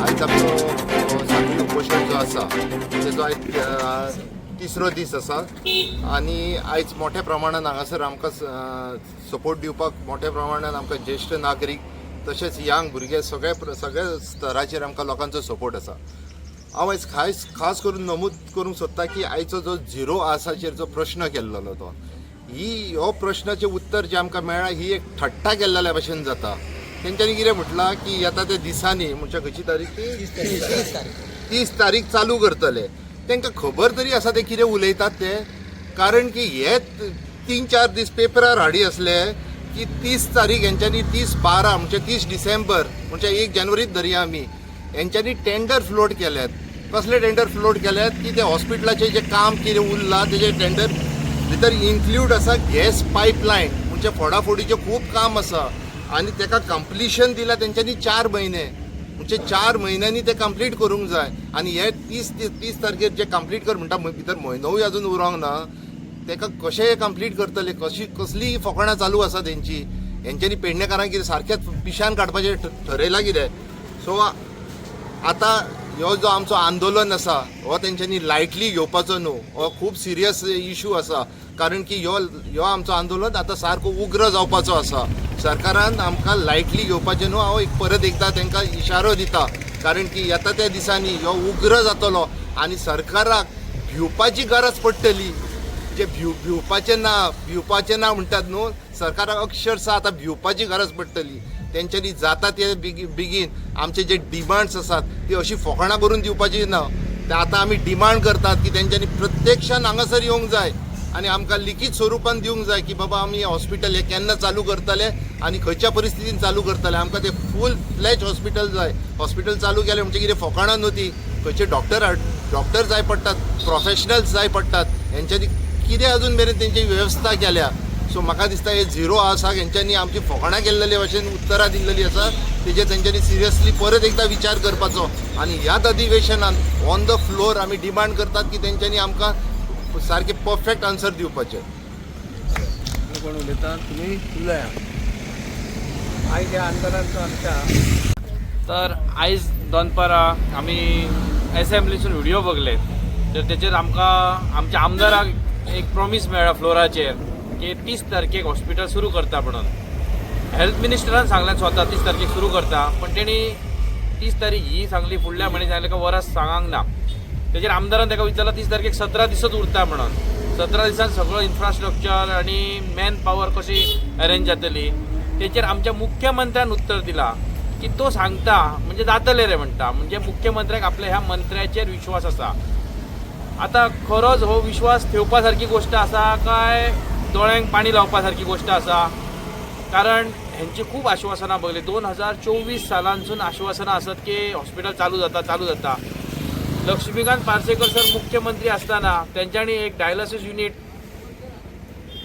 आयज आमचो साखळी उपोशण जो आसा तेजो आयज तिसरो दीस आसा आनी आयज मोठ्या प्रमाणान हांगासर आमकां सपोर्ट दिवपाक मोठ्या प्रमाणान आमकां ज्येश्ठ नागरीक तशेंच यंग भुरगे सगळे सगळ्या स्तराचेर आमकां लोकांचो सपोर्ट आसा हांव आयज खास खास करून नमूद करूंक सोदता की आयचो जो झिरो आसाचेर जो प्रश्न केल्लो तो ही हो प्रश्नाचें उत्तर जें आमकां मेळ्ळा ही एक थट्टा केल्ल्या भशेन जाता. तेंच्यांनी कितें म्हटलां की येता त्या दिसांनी म्हणजे खंयची तारीख? ती तीस तारीख. चालू करतले. तांकां खबर तरी आसा ते कितें उलयतात ते? कारण की हे त- तीन चार दीस पेपरार हाडी असले की तीस तारीख हेंच्यांनी तीस बारा म्हणजे तीस डिसेंबर म्हणजे एक जानेवारीत धरया आमी हेंच्यांनी टेंडर फ्लोट केल्यात. कसले टेंडर फ्लोट केल्यात की ते हॉस्पिटलाचें जें काम कितें उरलां तेजें टेंडर भितर इन्क्लूड आसा गॅस पायपलायन म्हणजे फोडाफोडीचे खूब काम आसा आनी तेका कंप्लिशन दिलां तेंच्यांनी चार म्हयने म्हणजे चार म्हयन्यांनी ते कंप्लीट करूंक जाय. आनी हे तीस तीस तारखेर जे कंप्लीट कर म्हणटा भितर म्हयनोय अजून उरोंक ना. तेका कशें कंप्लीट करतले? कशी कसली फकाणां चालू आसा तेंची हेंच्यांनी पेडणेकारांक कितें सारकेंच पिशान काडपाचें ठ- ठरयलां कितें? सो आतां ह्यो जो आमचो आंदोलन आसा हो तेंच्यांनी लायटली घेवपाचो न्हू हो खूब सिरियस इशू आसा कारण की ह्यो ह्यो आमचो आंदोलन आतां सारको उग्र जावपाचो आसा सरकारान आमकां लायटली घेवपाचें न्हू हांव एक परत एकदां तांकां इशारो दिता. कारण की येता त्या दिसांनी ह्यो उग्र जातलो आनी सरकाराक भिवपाची गरज पडटली. जे भिव भिवपाचें ना भिवपाचें ना म्हणटात न्हू सरकाराक अक्षरशः आतां भिवपाची गरज पडटली. तेंच्यांनी जाता ते बेगी बेगीन. आमचे जे डिमांड्स आसात ती अशी फकाणां करून दिवपाची ना. ते आतां आमी डिमांड करतात की तेंच्यांनी प्रत्यक्षान हांगासर येवंक जाय. आनी आमकां लिखीत स्वरुपान दिवंक जाय की बाबा आमी हॉस्पिटल हे केन्ना चालू करतले आनी खंयच्या परिस्थितीन चालू करतले. आमकां ते फूल फ्लॅच हॉस्पिटल जाय. हॉस्पिटल चालू केलें म्हणजे कितें फकाणां न्हू ती खंयचे डॉक्टर डॉक्टर जाय पडटात प्रोफेशनल्स जाय पडटात हेंच्यांनी कितें अजून मेरेन तेंची वेवस्था केल्या. सो म्हाका दिसता हे झिरो आसा हेंच्यांनी आमची फकाणां केल्लेले भशेन उत्तरां दिल्लेली आसा तेजेर तेंच्यांनी सिरियसली परत एकदां विचार करपाचो. आनी ह्याच अधिवेशनान ऑन द फ्लोर आमी डिमांड करतात की तेंच्यांनी आमकां सारके परफेक्ट आन्सर दिवपाचे कोण उलयता? तुम्ही उलया. आयज ह्या आंदोलनाचो आमच्या तर आयज दनपारां आमी एसेंब्लीसून व्हिडिओ बघले तर तेचेर आमकां आमच्या आमदाराक एक प्रॉमीस मेळ्ळा फ्लोराचेर तारखे तीस तारखेक हॉस्पिटल सुरू करता म्हणून. हेल्थ मिनिस्टरान सांगलें स्वता तीस तारखेक सुरू करता पण तेणी तीस तारीख ही सांगली फुडल्या म्हणे सांगलें का वरस सांगांक ना. तेजेर आमदारान ताका विचारला तीस तारखेक सतरा दिसच उरता म्हणून. सतरा दिसान सगळो इन्फ्रास्ट्रक्चर आनी मॅन पॉवर कशी अरेंज जातली. तेचेर आमच्या मुख्यमंत्र्यान उत्तर दिला की तो सांगता म्हणजे जातले रे म्हणटा म्हणजे मुख्यमंत्र्याक आपल्या ह्या मंत्र्याचेर विश्वास आसा आता खरोच हो विश्वास ठेवपा सारकी गोष्ट आसा काय? दोळ्यांक पाणी लावपा सारकी गोष्ट आसा कारण हेंची खूप आश्वासनां बघली. दोन हजार चोवीस सालांसून आश्वासनां आसत की हॉस्पिटल चालू जाता चालू जाता. लक्ष्मीकांत पार्सेकर सर मुख्यमंत्री असताना त्यांच्यानी एक डायलिसिस युनिट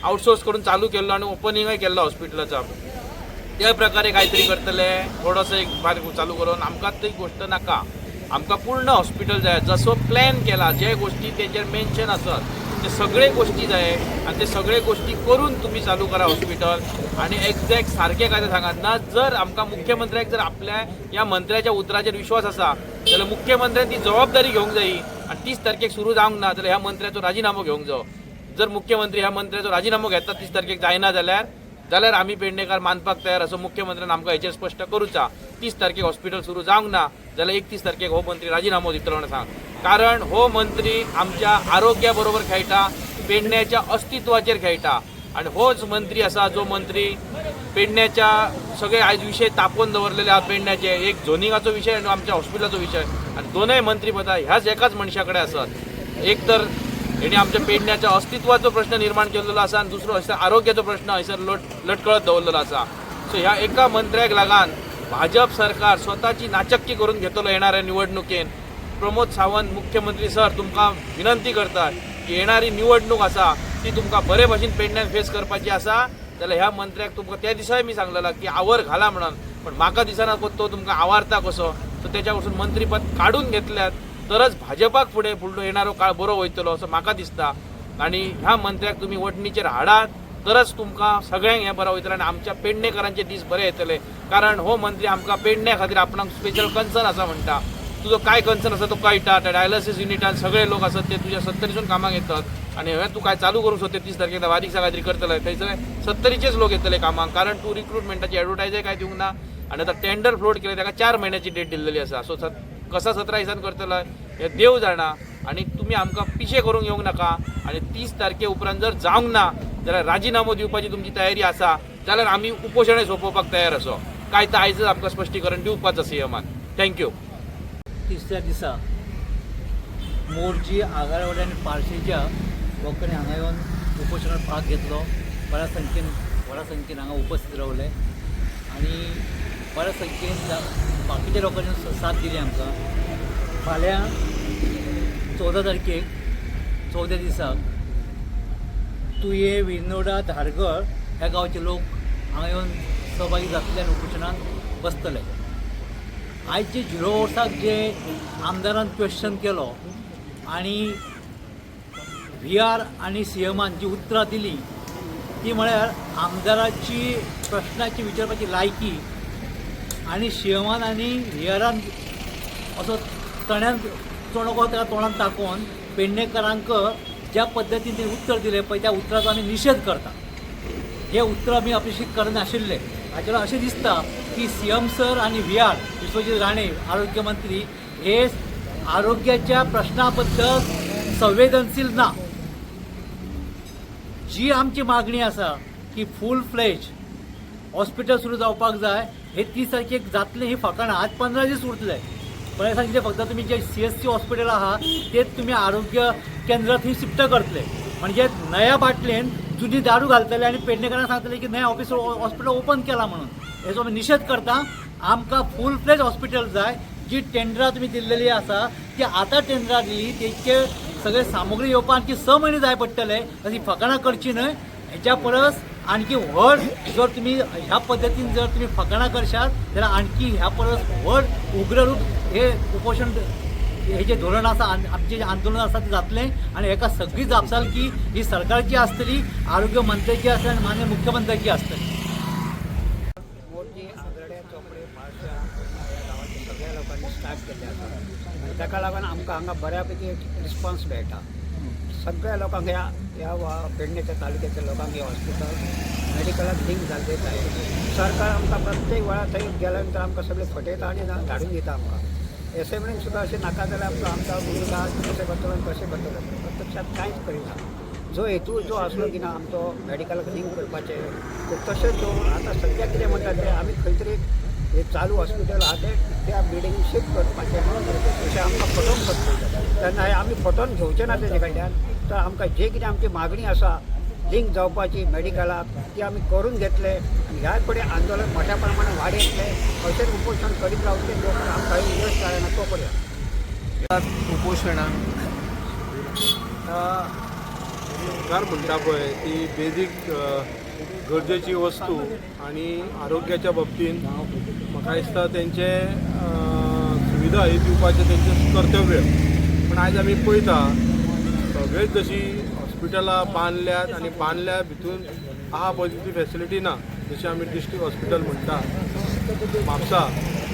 आउटसोर्स करून चालू केल्लो आणि ओपनिंगही केल्लो हॉस्पिटलाचा त्या प्रकारे काहीतरी करतले. थोडंसं एक भार चालू करून आमकां ती गोष्ट नाका. आमकां पूर्ण हॉस्पिटल जाय. जसो प्लॅन केला जे गोष्टी तेजेर मेन्शन आसत ते सगळे गोष्टी जाय आनी ते सगळे गोष्टी करून तुम्ही चालू करा हॉस्पिटल आणि एक्झॅक्ट सारकें काय ते सांगात ना जर आमकां मुख्यमंत्र्याक जर आपल्या ह्या मंत्र्याच्या उतराचेर विश्वास आसा जाल्यार मुख्यमंत्र्यान ती जबाबदारी घेवंक जायी आनी तीस तारखेक सुरू जावंक ना जाल्यार ह्या मंत्र्याचो राजिनामो घेवंक जायो जर मुख्यमंत्री ह्या मंत्र्याचो राजिनामो घेता तीस तारखेक जायना जाल्यार जाल्यार आमी पेडणेकार मानपाक तयार असो मुख्यमंत्र्यान आमकां हेचेर स्पश्ट करूचा. तीस तारखेक हॉस्पिटल सुरू जावंक ना जाल्यार एकतीस तारखेक हो मंत्री राजिनामो दितलो म्हणून सांग. कारण हो मंत्री आमच्या आरोग्या बरोबर खेळटा पेडण्याच्या अस्तित्वाचेर खेळटा. आणि होच मंत्री असा जो मंत्री पेडण्याच्या सगळे आयज विषय तापोवन दवरलेले आहात पेडण्याचे एक झोनिंगाचो विषय आणि आमच्या हॉस्पिटलाचो विषय. आणि दोनही मंत्री पदां ह्याच एकाच मनशा कडेन एक तर हेणी आमच्या पेडण्याच्या अस्तित्वाचो प्रश्न निर्माण केलेलो आसा आणि दुसरो हयसर आरोग्याचो प्रश्न हयसर लट लटकळत दवरलेलो आसा सो ह्या एका मंत्र्याक लागून भाजप सरकार स्वताची नाचक्की करून घेतलो येणाऱ्या निवडणुकेन प्रमोद सावंत मुख्यमंत्री सर तुमकां विनंती करतात की येणारी निवडणूक आसा ती तुमकां बरे भशेन पेडण्यान फेस करपाची आसा जाल्यार ह्या मंत्र्याक तुमकां त्या दिसाय मी सांगलेला की आवर घाला म्हणून. पण म्हाका दिसना तो तुमकां आवारता कसो? सो त्याच्या वरसून मंत्रीपद काढून घेतल्यात. तरच भाजपाक फुडें फुडलो येणारो काळ बरो वयतलो असो म्हाका दिसता. आणि ह्या मंत्र्याक तुम्ही वटणीचेर हाडात. तरच तुमकां सगळ्यांक हें बरें वयतलें आनी आमच्या पेडणेकरांचे दीस बरे येतले. कारण हो मंत्री आमकां पेडण्या खातीर आपणाक स्पेशल कन्सर्न आसा म्हणटा. तुजो काय कन्सर्न आसा तो कळटा. त्या डायलिसीस युनिटान सगळे लोक आसात ते तुझ्या सत्तरीसून कामाक येतात. आणि हे तू काय चालू करूंक सोदता तीस तारखेक बारीक सा करतले. थंयसर सत्तरीचेच लोक येतले कामाक. कारण तू रिक्रुटमेंटाची एडवर्टायजय काय दिवंक ना? आणि आता टेंडर फ्लोट केले ताका चार महिन्याची डेट दिलेली आसा सो सत कसा सतरा दिसान करतलो? हे देव जाणा. आणि तुम्ही आमकां पिशे करूंक येवंक नाका. आणि तीस तारखे उपरांत जर जावंक ना जाल्यार राजिनामो दिवपाची तुमची तयारी आसा जाल्यार आमी उपोशणय सोंपोवपाक तयार आसो काय तर आयजच आमकां स्पश्टीकरण दिवपाच आसा सीएमान थँक्यू तिसऱ्या दिसा मोर्जी आगारवाडी आनी पार्शीच्या लोकांनी हांगा येवन उपोशणात भाग घेतलो. बऱ्या संख्येन व्हडा संख्येन हांगा उपस्थित रावले. आनी बऱ्या संख्येन बाकीच्या लोकांनी साथ दिली आमकां. फाल्यां चवदा तारखेक चवद्या दिसाक तुये विनोडा धारगळ ह्या गांवचे लोक हांगा येवन सहभागी जातले आनी बसतले. आयचे झिरो वर्साक जे आमदारान क्वेश्चन केलो आणि व्ही आर आणि सी एमान जी उतरां दिली ती म्हळ्यार आमदाराची प्रश्नाची विचारपाची लायकी आणि सी एमान आणि व्ही आरान असो तण्यान चोणको ताका तोंडान ताकोवन पेडणेकरांक ज्या पद्दतीन उत्तर दिले पळय त्या उतराचो आमी निषेध करता. हे उत्तर आमी अपेक्षित करनाशिल्ले हाचेर अशें दिसता की सी एम सर आनी व्ही आर विश्वजीत राणे आरोग्य मंत्री हे आरोग्याच्या प्रश्ना बद्दल संवेदनशील ना. जी आमची मागणी आसा की फूल फ्लेज हॉस्पिटल सुरू जावपाक जाय हे तीस तारखेक जातलें ही फकाणां आज पंदरा दीस उरतले. पण सांगितले फक्त तुम्ही जे सी एस सी हॉस्पिटल आहात तेच तुम्ही आरोग्य केंद्रात ही शिफ्ट करतले. म्हणजे नया बाटलेन जुनी दारू घालतले आणि पेडणेकरांना सांगतले की नया ऑफिस हॉस्पिटल ओपन केला म्हणून. हेचो आमी निशेध करता. आमकां फूल फ्लेज हॉस्पिटल जाय जी टेंडरां तुमी दिल्लेली आसा ती आतां टेंडरां दिली तेचे सगळे सामुग्री येवपाक आणखी स म्हयने जाय पडटले अशी फकाणां करची न्हय. हेच्या परस आणखी व्हड जर तुम्ही ह्या पद्दतीन जर तुम्ही फकाणां करशात जाल्यार आणखी ह्या परस व्हड उग्र रूप हे उपोशण हे जे धोरण आसा आमचे आमचें जे आंदोलन आसा तें जातलें आनी हेका सगळी जापसालकी ही सरकारची आसतली आरोग्य मंत्र्याची आसतली आनी मान्य मुख्यमंत्र्याची आसतली चोपडे सगळ्या लोकांनी स्टार्ट केले आसा आनी ताका लागून आमकां हांगा बऱ्या पैकी रिस्पॉन्स मेळटा सगळ्या लोकांक ह्या ह्या वा- पेडणेच्या तालुक्याच्या लोकांक हे हॉस्पिटल मेडिकलाक लिंक जाल्ले जाय सरकार आमकां प्रत्येक वेळार थंय गेल्या नंतर आमकां सगळे फटयता आनी धाडून दिता आमकां. एसेंब्लीन सुद्दां अशें नाका जाल्यार आमकां आमकां भुमिका कशें करतलो आनी कशें करतलो प्रत्यक्षात कांयच करिना जो हेतू जो आसलो की ना आमचो मॅडिकलाक लिंक करपाचे तो तशेंच दवरून आतां सद्या कितें म्हणटात ते आमी खंय तरी हे चालू हॉस्पिटल आहा. तें त्या बिल्डींग शिफ्ट करपाचें अशें आमकां फटोवन करतले तेन्ना हे आमी फटोवन घेवचें ना तेजे कडल्यान. तर आमकां जे कितें आमची मागणी आसा लिंक जावपाची मेडिकलाक ती आमी करून घेतले. आनी ह्या फुडें आंदोलन मोठ्या प्रमाणात वाडयतले अशेंच उपोशण करीत रावतले लोक पर्यंत आमकां यश जायना तो पर्यंत उपोशणाक सरकार म्हणटा पळय ती बेजीक गरजेची वस्तू आणि आरोग्याच्या बाबतींत म्हाका दिसता तेंचे सुविधा ही दिवपाचें तेंचें कर्तव्य. पूण आयज आमी पळयता सगळेच जशी हॉस्पिटलां बांदल्यात आनी बांदल्या भितून आहा पळय तितली फेसिलिटी ना जशी आमी डिस्ट्रिक्ट हॉस्पिटल म्हणटा म्हापसा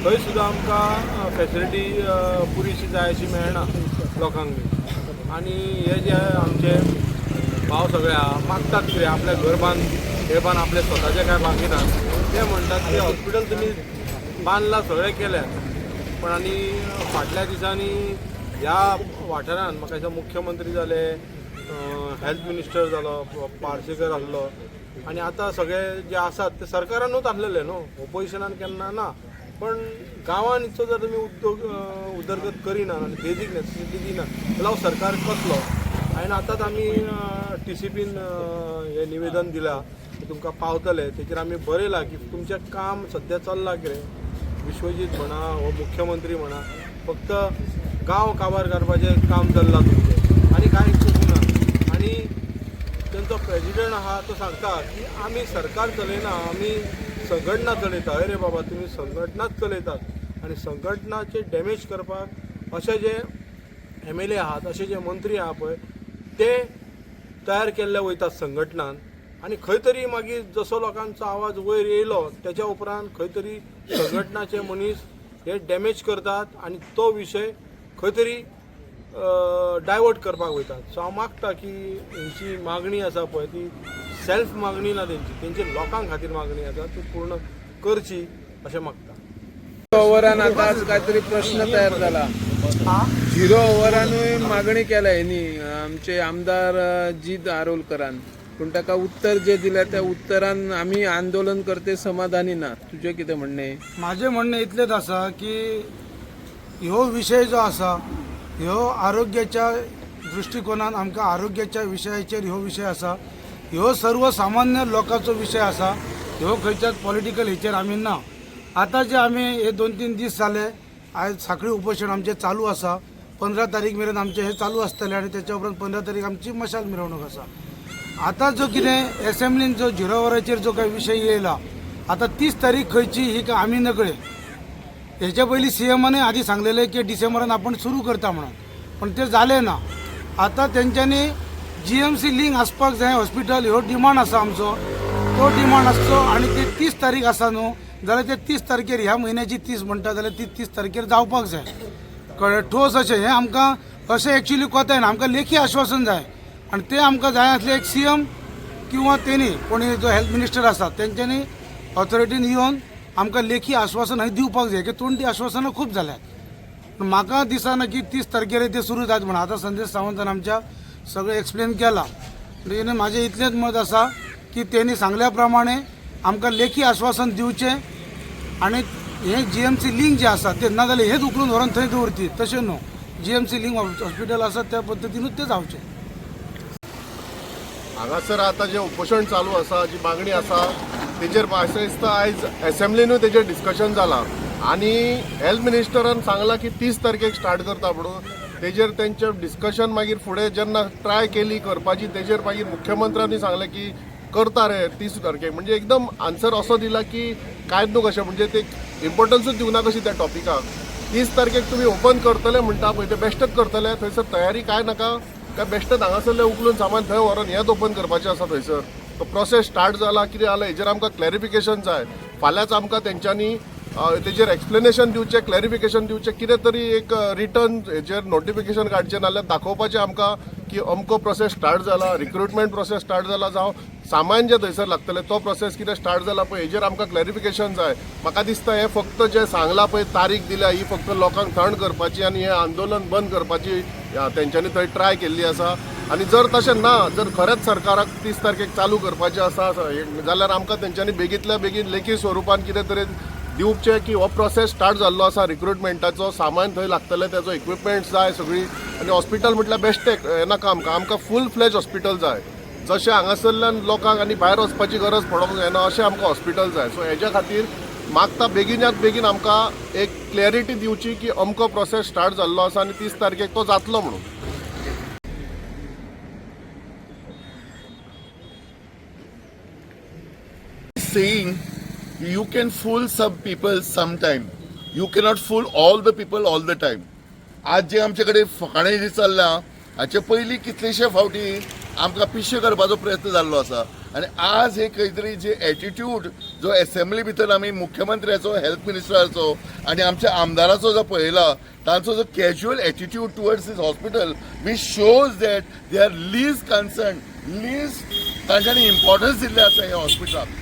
थंय सुद्दां आमकां फेसिलिटी पुरीशी जाय अशी मेळना लोकांक बी आनी हे जे आमचे भाव सगळे आहा मागतात कितें आपल्या घर बांद हे बांद आपले स्वताचे काय मागिनात ते म्हणटात की हॉस्पिटल तुमी बांदला सगळें केल्या पण आनी फाटल्या दिसांनी ह्या वाठारांत म्हाका दिसता मुख्यमंत्री जाले हेल्थ मिनिस्टर जालो पार्सेकर आसलो आनी आतां सगळे जे आसात ते सरकारानूच आसलेले न्हू ओपोजिशनान केन्ना ना. पण गांवांचो जर तुमी उद्योग उदरगत करिना आनी बेजीक नेसेसिटी दिना जाल्यार हो सरकार कसलो हांवें आतांच आमी टी सी पीन हें निवेदन दिलां. की तुमकां पावतले तेचेर आमी बरयलां की तुमचें काम सद्या चल्लां कितें विश्वजीत म्हणा हो मुख्यमंत्री म्हणा फक्त गांव काबार करपाचें काम चल्लां तुमचें. आनी कांय चुकूना आनी तेंचो प्रेजिडंट आहा तो सांगता की आमी सरकार चलयना आमी संघटना चलयता अरे बाबा तुमी संघटनाच चलयतात आनी संघटनाचे डॅमेज करपाक अशे जे एम एल ए आहात अशे जे मंत्री आहा पळय ते तयार केल्ले वयतात संघटनान. आनी खंय तरी मागीर जसो लोकांचो आवाज वयर येयलो त्याच्या उपरांत खंय तरी संघटनाचे मनीस हे डॅमेज करतात. आनी तो विशय खंय तरी डायवर्ट करपाक वयतात. सो हांव मागता की हेंची मागणी आसा पळय ती सेल्फ मागणी ना तेंची. तेंची लोकां खातीर मागणी आसा ती पूर्ण करची अशें मागता. ओव्हरान आता आज काहीतरी प्रश्न तयार झाला. झिरो ओव्हरानूय मागणी केल्या यांनी आमचे आमदार जित आरोलकरान. पूण ताका उत्तर जे दिल्या त्या उत्तरान आम्ही आंदोलन करते समाधानी ना. तुझे कितें म्हणणें? माझे म्हणणं इतलेच आसा की ह्यो विशय जो आसा ह्यो आरोग्याच्या दृश्टिकोनान आमकां आरोग्याच्या विशयाचेर ह्यो विशय आसा. ह्यो सर्वसामान्य लोकांचो विशय आसा. ह्यो खंयच्याच पॉलिटिकल हेचेर आमी ना. आतां जे आमी हे दोन तीन दीस जाले आयज साखळी उपोशण आमचें चालू आसा. पंदरा तारीख मेरेन आमचें हे चालू आसतलें आनी तेच्या उपरांत पंदरा तारीख आमची मशाल मिरवणूक आसा. आता जो कितें एसेंब्लीन जो झिरो वराचेर जो काही विशय येयला आता तीस तारीख खंयची ही काय आमी नकळे. हेच्या पयलीं सी एमाने आधी सांगलेलें की डिसेंबरान आपण सुरू करता म्हणून. पण ते जालें ना. आता तेंच्यांनी जी एम सी लिंक आसपाक जाय हॉस्पिटल ह्यो डिमांड आसा आमचो. तो डिमांड आसचो आनी ते तीस तारीख आसा न्हू. जाल्यार ते तीस तारखेर ह्या म्हयन्याची तीस म्हणटा जाल्यार ती तीस तारखेर जावपाक जाय. कळ्ळें ठोस अशें हें आमकां अशें एक्च्युली कोताय ना. आमकां लेखी आश्वासन जाय. आनी तें आमकां जाय आसलें एक सी एम किंवा तेणी कोणी जो हेल्थ मिनिस्टर आसा तेंच्यांनी ऑथॉरिटीन येवन आमकां लेखी आश्वासन हय दिवपाक जाय की तोंडी आश्वासनां खूब जाल्यात पूण म्हाका दिसना की तीस तारखेर ते सुरू जात म्हण. आतां संदेश सावंतान आमच्या सगळें एक्सप्लेन केला. म्हणजे म्हाजें इतलेंच मत आसा की तेणी सांगल्या प्रमाणे आमकां लेखी आश्वासन दिवचें आनी हें जी एम सी लिंक जें आसा तें नाजाल्यार हेंच उखलून व्हरून थंय दवरची तशें new G M C link hospital आसा त्या पद्दतीनूच तें जावचें. हांगासर आतां जें उपोशण चालू आसा जी मागणी आसा तेजेर म्हाका दिसता आयज एसेंब्लीनूय तेजेर डिस्कशन जालां आनी हेल्थ मिनिस्टरान सांगलां की तीस तारखेक स्टार्ट करता म्हणून. तेजेर तेंचें डिस्कशन मागीर फुडें जेन्ना ट्राय केली करपाची तेजेर मागीर मुख्यमंत्र्यांनी सांगलें की करता रे तीस तारखेक. म्हणजे एकदम आन्सर असो दिला की कांयच न्हू कशें म्हणजे ते इम्पोर्टन्सूच दिवना कशी त्या टॉपिकाक तीस तारखेक तुमी ओपन करतले म्हणटा पळय ते बेश्टच करतले. थंयसर तयारी कांय नाका? काय बेश्टच हांगासरले उखलून सामान थंय व्हरोन हेंच ओपन करपाचें आसा थंयसर. तो प्रोसेस स्टार्ट जाला कितें जालें हेजेर आमकां क्लॅरिफिकेशन जाय फाल्यांच आमकां तेंच्यांनी तेजेर एक्सप्लेनेशन दिवचें क्लॅरिफिकेशन दिवचें कितें तरी एक रिटर्न हेजेर नोटिफिकेशन काडचें नाल्यार दाखोवपाचें आमकां की अमको प्रोसेस स्टार्ट जाला रिक्रुटमेंट प्रोसेस स्टार्ट जाला जावं सामान जें थंयसर लागतलें तो प्रोसेस कितें स्टार्ट जाला पळय हेजेर आमकां क्लॅरिफिकेशन जाय म्हाका दिसता हें फक्त जें सांगलां पळय तारीख दिल्या ही फक्त लोकांक थंड करपाची आनी हें आंदोलन बंद करपाची तेंच्यांनी थंय ट्राय केल्ली आसा. आनी जर तशें ना जर खरेंच सरकाराक तीस तारखेक चालू करपाचें आसा जाल्यार आमकां तेंच्यांनी बेगींतल्या बेगीन लेखी स्वरुपान कितें तरी दिवचें की हो प्रोसेस स्टार्ट जाल्लो आसा रिक्रुटमेंटाचो सामान थंय लागतलें तेजो इक्विपमेंट्स जाय सगळीं. आनी हॉस्पिटल म्हटल्यार बेश्टें हें नाका आमकां आमकां फूल फ्लॅज हॉस्पिटल जाय. जशें हांगासरल्यान लोकांक आनी भायर वचपाची गरज पडोंक जायना अशें आमकां हॉस्पिटल जाय. सो हेज्या खातीर मागता बेगिनात बेगीन आमकां एक क्लॅरिटी दिवची की अमको प्रोसेस स्टार्ट जाल्लो आसा आनी तीस तारखेक तो जातलो म्हणून. Saying you can fool some people sometime. You cannot fool all the people all the time. आज जे आमच्याकडे फकाणें जे चल्ला हाचे पयलीं कितलेशे फावटी आमकां पिशे करपाचो प्रयत्न जाल्लो आसा आनी आज हे खंय तरी जे एटिट्यूड जो एसेंब्ली भितर आमी मुख्यमंत्र्याचो हेल्थ मिनिस्टराचो आनी आमच्या आमदाराचो जो पळयला तांचो जो casual attitude towards this hospital we shows that they are least concern least तांच्यांनी इम्पॉर्टन्स दिल्लें आसा ह्या हॉस्पिटलाक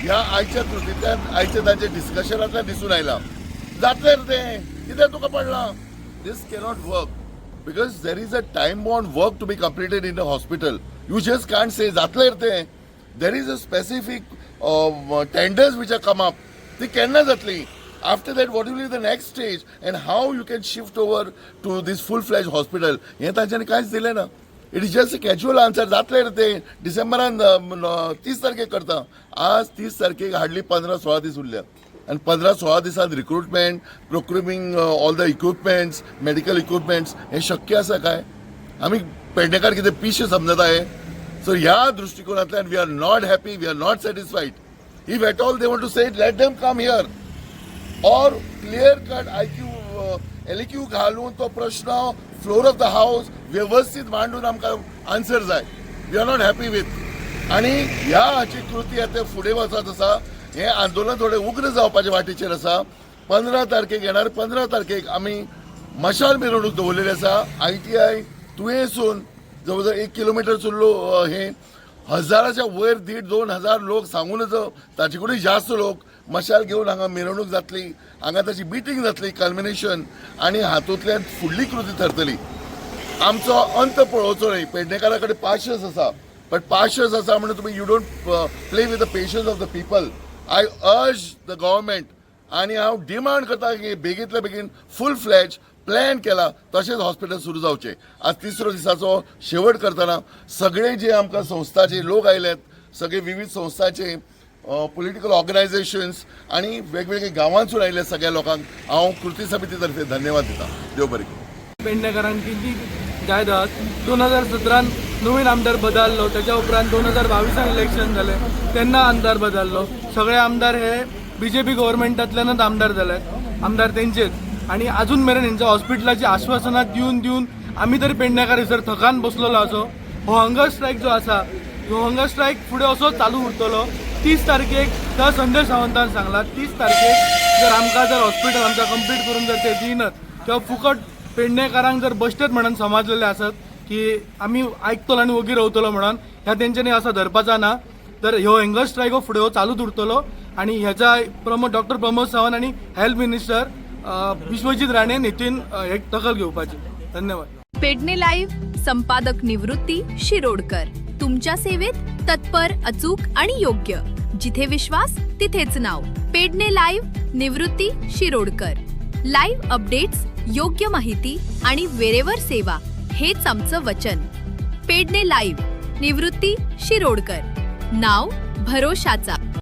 ह्या आयच्या कृतींतल्यान आयच्या तांच्या डिस्कशनांतल्यान दिसून आयला जातलें ते तें. कितें तुका पडलां. This cannot work because there is a time bound work to be completed in the hospital you just can't say जातलें तें. There is a specific tenders which are come up ती केन्ना जातली? After that what will the next stage and how you can shift over to this full fledged hospital हें तांच्यानी कांयच दिलें ना. It is just casual answer जातले ते. डिसेंबरान तीस तारखेक करता. आज तीस तारखेक हार्डली पंदरा सोळा दीस उरल्या आनी पंदरा सोळा दिसांत recruitment procuring all the equipments medical equipments हें शक्य आसा काय? आमी पेडणेकार कितें पिशे समजता हे सो ह्या दृश्टिकोनांतल्यान we are not happy we are not satisfied if at all they want to say let them come here or clear cut I Q LAQ घालून तो प्रश्न फ्लोर ऑफ द हाऊस व्यवस्थित मांडून आमकां आन्सर जाय. We are not happy with आणि ह्या हाची कृती आतां फुडें वचत आसा हें आंदोलन थोडें उग्र जावपाचे वाटेचेर आसा पंदरा तारखेक येणार पंदरा तारखेक आमी मशाल मिरवणूक दवरलेली आसा आय टी आय तुयेंसून जवळ जवळ एक किलोमिटर चुरलो हे हजाराच्या वयर दीड दोन हजार लोक सांगूनच ताचे कडेन जास्त लोक मशाल घेवन हांगा मिरवणूक जातली हांगा ताची मिटींग जातली कल्मिनेशन आनी हातूंतल्यान फुडली कृती ठरतली. आमचो अंत पळोवचो न्ही पेडणेकारा कडेन पाशस आसा बट पाशस आसा म्हणून तुमी you don't play with the patience of the people I urge the government आनी हांव डिमांड करता की बेगींतल्या बेगीन फूल फ्लॅज प्लॅन केला तशेंच हॉस्पिटल सुरू जावचें आज तिसरो दिसाचो शेवट करतना सगळे जे आमकां संस्थाचे लोक आयल्यात सगळे विविध संस्थाचे पॉलिटिकल ऑर्गनायझेशन्स आणि वेगवेगळे गावांसून आयिल्ल्या सगळ्या लोकांक हांव कृती समिती तर्फे धन्यवाद दिता. देव बरें करूं. पेडणेकरांची जी जायदाद दोन हजार सतरान नवीन आमदार बदललो त्याच्या उपरांत दोन हजार बावीसान इलेक्शन जालें तेन्ना आमदार बदललो. सगळे आमदार हे बी जे पी गव्हर्मेंटांतल्यानच आमदार जाले आमदार तेंचेच आणि अजून मेरेन हेंच्या हॉस्पिटलाची आश्वासनां दिवन दिवन आमी तरी पेडणेकार हैसर थकान बसलेलो असो. हो हंगर स्ट्रायक जो आसा हो हंगर स्ट्रायक फुडें असो चालू उरतलो. तीस तारखेक त्या संजय सावंतान सांगला. तीस तारखेक जर आमकां जर हॉस्पिटल आमकां कंप्लीट करून जर ते दिनात किंवा फुकट पेडणेकारांक जर बसतेत म्हणून समाजलेले आसत की आमी आयकतलो आनी वगीर रावतलो म्हणून ह्या तेंच्यांनी असं धरपाचा ना तर ह्यो हँगर स्ट्रायक हो फुडें हो चालूच उरतलो आणि ह्याचा प्रमोद डॉक्टर प्रमोद सावंत आणि हेल्थ मिनिस्टर विश्वजीत राणे नितीन हे एक दखल घेवपाची. धन्यवाद. पेडणे लाईव्ह संपादक निवृत्ती शिरोडकर. तुमच्या सेवेत तत्पर अचूक आणि योग्य. जिथे विश्वास तिथेच नाव. Pedne live Nivrutti Shirodkar. Live updates योग्य माहिती आणि वेरेवर सेवा. हेच आमचं वचन. पेडणे लाईव्ह निवृत्ती शिरोडकर. नाव भरोशाचा.